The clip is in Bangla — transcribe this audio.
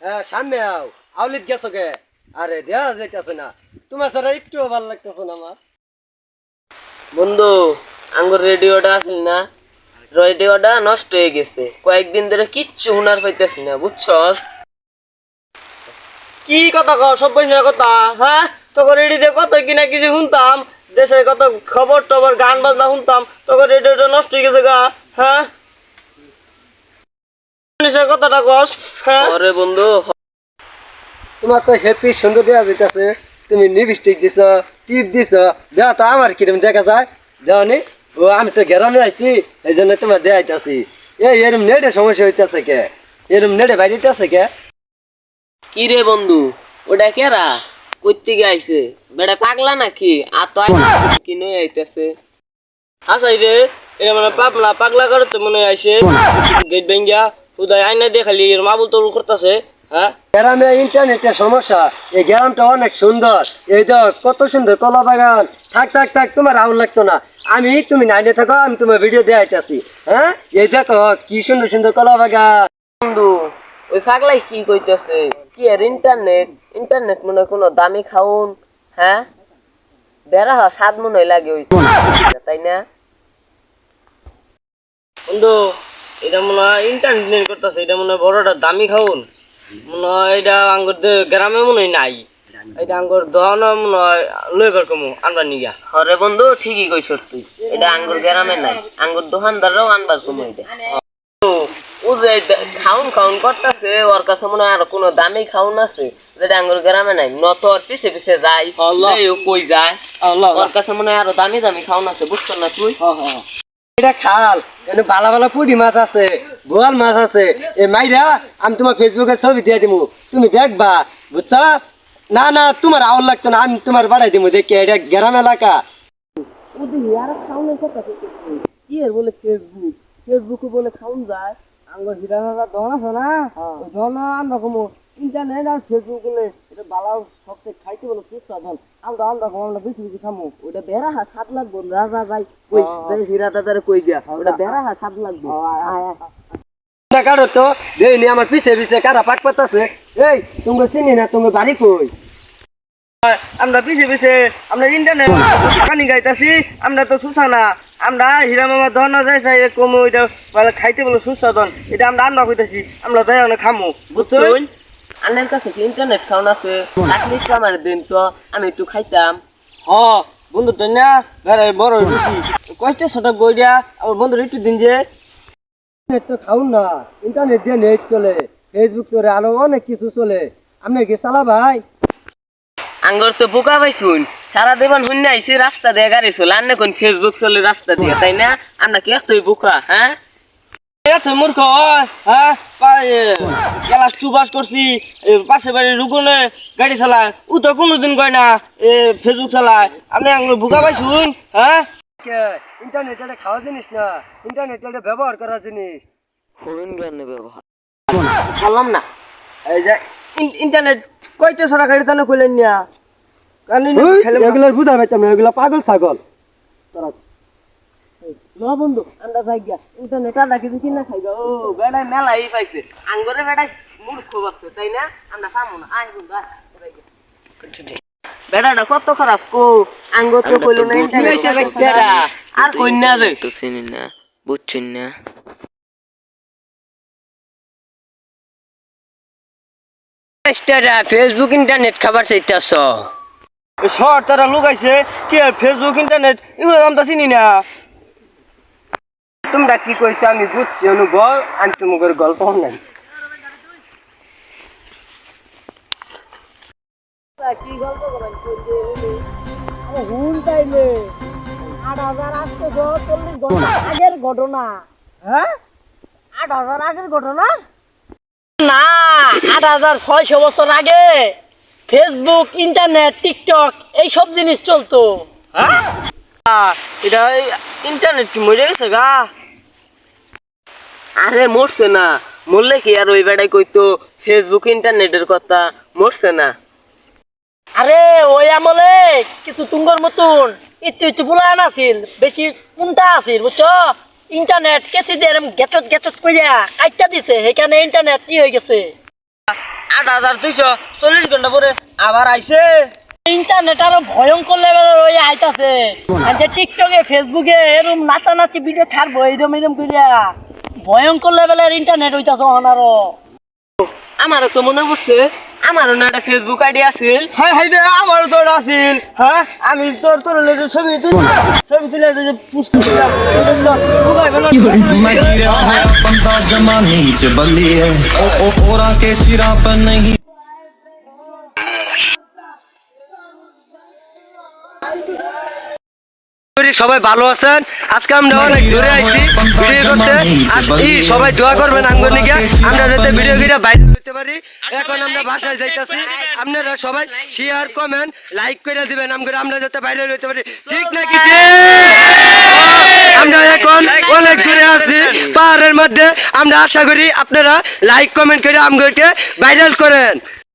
হ্যাঁ সামনে আও আউলিত গেছো কে? আরে দেয়া যাইতেছে না। তোমার ছাড়া একটু ভালো লাগতেছে না আমার বন্ধু আঙ্গুর রেডিওটা আছিল না? রেডিওটা নষ্ট হয়ে গেছে। কয়েকদিন ধরে কিচ্ছু শোনার পাইতেছি না বুঝছ? কি কথা কও সব বইনের কথা হ্যাঁ? তখন রেডিতে কত কিনা কিছু শুনতাম দেশে কত খবর টবর গান বাজনা শুনতাম তখন রেডিওটা নষ্ট হয়ে গেছে গা হ্যাঁ? কথাটা কস হ্যাঁ? আরে বন্ধু তোমার তো হ্যাপি সুন্দর দেওয়া যাইতেছে। তুমি লিপস্টিক দিছ টিপ দিছ দেওয়া তো আমার কিরম দেখা যায়? দেওয়া নি ও আমি তো গ্রামে আইছি এই জন্য তোমার দেয়াইতেছি এই এরম নেটে সমস্যা হইতেছে কে? এরম নেটে বাইরেতেছে কে? কি রে বন্ধু ওটা কেরা? কইতে আইছে? বেটা পাগলা নাকি? আর তো কি নই আইতেছে। হাসাই রে এটা মানে পাগলা পাগলা করে তো মনে আইছে। গেট ভেঙ্গিয়া উদয় আইনা দিয়ে খালি এর মাবুল তবুল করতেছে হ্যাঁ? গ্রামে ইন্টারনেটের সমস্যা এই গ্রামটা অনেক সুন্দর। এই তো কত সুন্দর কলা বাগান। থাক থাক থাক তোমার আউল লাগতো না। আমি তুমি নাইনে থাকো আমি তোমার ভিডিও দেখাইতেছি হ্যাঁ? এই দেখো কি সুন্দর সুন্দর কলা বাগান। বন্ধু ওই পাগলাই কি কইতেছে? কি আর ইন্টারনেট? ইন্টারনেট মনে হয় কোনো দামি খাউন হ্যাঁ? বেড়া হওয়া স্বাদ মনে হয় লাগে ওই। তাই না বন্ধু এটা মনে হয় ইন্টারনেট করতেছে এটা মনে হয় বড়টা দামি খাউন। মনে হয় এটা আঙ্গুর গ্রামে মনে হয় নাই। এটা আঙ্গুর দহন মনে হয় লই বার কমু আনবার নিগা। হরে বন্ধু ঠিকই কইছ তুই। এটা আঙ্গুর গ্রামে নাই আঙ্গুর দোকানদাররাও আনবার তুমি এটা ও যে খাউন খাউন করতেছে ওর কাছে মনে হয় আর কোনো দামি খাউন আছে যেটা আঙ্গুর গ্রামে নাই। নত ওর পিছে পিছে যায়। কই যায়। আল্লাহ। ওর কাছে মনে হয় আরও দামি দামি খাউন আছে বুঝছ না তুই? এটা খাল। এখানে ভালো ভালো পুঁটি মাছ আছে বোয়াল মাছ আছে। এই মাইরা আমি তোমার ফেসবুকে ছবি দিয়ে দিমু। তুমি দেখবা বুঝছ? না না তোমার আউল লাগতো না আমি তোমার বাড়াই দিমু। দেখি এটা গ্রাম এলাকা। কি এর বলে ফেসবুক। ফেসবুকে বলে খাউন যায়। আঙ্গুর হিরা ভাজা দহন আছে না? ওই দহন আমরা কমু ইন্টারনেট আর ফেসবুক বলে এটা বালা সবচেয়ে খাইতে বলে আমরা আমরা আমরা বেশি বেশি খামু। ওটা বেড়া হা লাগবো রাজা ভাই কই যাই হীরা দাদারে কই গিয়া? ওটা বেড়া হা লাগবো। কারও তো? দেয়নি আমার পিছে পিছে কারা পাক পাতাছে? এই তুমি চিনি না তুমি বাড়ি কই? আমরা পিছে পিছে আমরা ইন্টারনেট কানি গাইতাছি আমরা তো সুসা না। আমরা হীরা মামা দহন যায় চাই কমু এটা খাইতে বলে সুস্বাদন এটা আমরা আমরা কইতাছি আমরা যাই অনেক খামু। বুঝছুন আন্নের কাছে কি ইন্টারনেট খাউন আছে? থাকলে একটু আমার দিন তো আমি একটু খাইতাম। হ বন্ধু তো না ঘরে বড় বেশি কষ্ট শতক বই দিয়া আমার বন্ধুর একটু দিন যে। ইন্টারনেট তো খাউন না ইন্টারনেট দিয়ে নেট চলে ফেসবুক চলে আরও অনেক কিছু চলে। আপনি কি চালা ভাই? আঙ্গর তো বোকা পাইছুন সারা দেবান হুন্না আইছি রাস্তা দিয়ে গাড়ি চলে আন্নে কোন ফেসবুক চলে রাস্তা দিয়ে তাই না? আমরা কি এতই বোকা হ্যাঁ? আছে মূর্খ হ্যাঁ? ক্লাস টু পাস করছি পাশে বাড়ির রুকনে গাড়ি চালায়। ও তো কোনোদিন কয় না এ ফেসবুক চালায়। আপনি আঙুল বুকা পাইছুন হ্যাঁ? ইন্টারনেট এটা খাওয়া জিনিস না? ইন্টারনেট এটা ব্যবহার করা জিনিস। কোন জ্ঞানে ব্যবহার? বললাম না। এই যে ইন্টারনেট কয়টা সারা গাড়ি তানে কইলেন না? এগুলোর বুঝার পাইতাম এগুলো পাগল ছাগল। ন বন্ধু আমরা যাই গিয়া। ইন্টারনেট আর রাখি দিছি না খাইবা। ও বেড়াই মেলাই পাইছে। আঙ্গরে বেড়াই মূর্খ বাচ্চা তাই না? আমরা খামো না। আয় বন্ধু। বেড়াটা কত খারাপ কো? আঙ্গ তো কইলো না আর কইনা রে তো চিনি না বুঝছেন না। ফেসবুক ইন্টারনেট খাবার চাইতেছ। শহর তারা লুকাইছে। কি ফেসবুক ইন্টারনেট এগুলো আমরা চিনি না। তোমরা কি কইছো? আমি বুঝছি অনুভব আমি তোমাদের গল্প নাই। হুন তাইলে। আট হাজার আটশো চল্লিশ ঘণ্টা আগের ঘটনা। হ্যাঁ? আট হাজার আগের ঘটনা? না আট হাজার ছয়শো বছর আগে ফেসবুক ইন্টারনেট টিকটক এই সব জিনিস চলতো। হ্যাঁ? এটা ইন্টারনেট কি মরে গেছে গা? আরে মরছে না। মরলে কি আর ওই বেড়াই কইতো ফেসবুক ইন্টারনেটের কথা? মরছে না। আরে ওই আমলে কিছু তুঙ্গর মতন একটু একটু বুলান আছিল বেশি কোনটা আছিল বুঝছ? ইন্টারনেট কেসি দিয়ে এরম গেচত গেচত কইয়া কাইটা দিছে সেইখানে ইন্টারনেট ই হয়ে গেছে। আট হাজার দুইশো চল্লিশ ঘণ্টা পরে আবার আইছে। ইন্টারনেট আরও ভয়ঙ্কর লেভেলের হয়ে আইতাছে। আর যে টিকটকে ফেসবুকে এরকম নাচানাচি ভিডিও ছাড়বো এরম এরম করিয়া ভয়ঙ্কর লেভেলের ইন্টারনেট হইতাছে এখন আরো আমারও তো মনে পড়ছে আমারও না একটা ফেসবুক আইডি আছে হাই হাই রে আমারও তো ওটা আছিল হ্যাঁ আমি তোর তোর লগে ছবি তুলি ছবি তুলে যে পুষ্টি দিলাম এটা তো বুঝাই গেল मैं जी रहा है बंदा जमाने च बल्ली है ओ ओ ओरा के सिरा पर नहीं করি সবাই ভালো আছেন? আজকে আমরা অনেক দূরে আইছি ভিডিও করতে। আজ- এই সবাই দোয়া করবেন আঙ্গুর নিকে আমরা যাতে ভিডিও করে বাইরে করতে পারি। এখন আমরা বাসায় যাইতাছি। আপনারা সবাই শেয়ার কমেন্ট লাইক করে দিবেন। আমগুলো আমরা যাতে বাইরে হইতে পারি। ঠিক নাকি ঠিক? আমরা এখন অনেক দূরে আছি। পাহাড়ের মধ্যে আমরা আশা করি আপনারা লাইক কমেন্ট করে আমগুলোকে ভাইরাল করেন।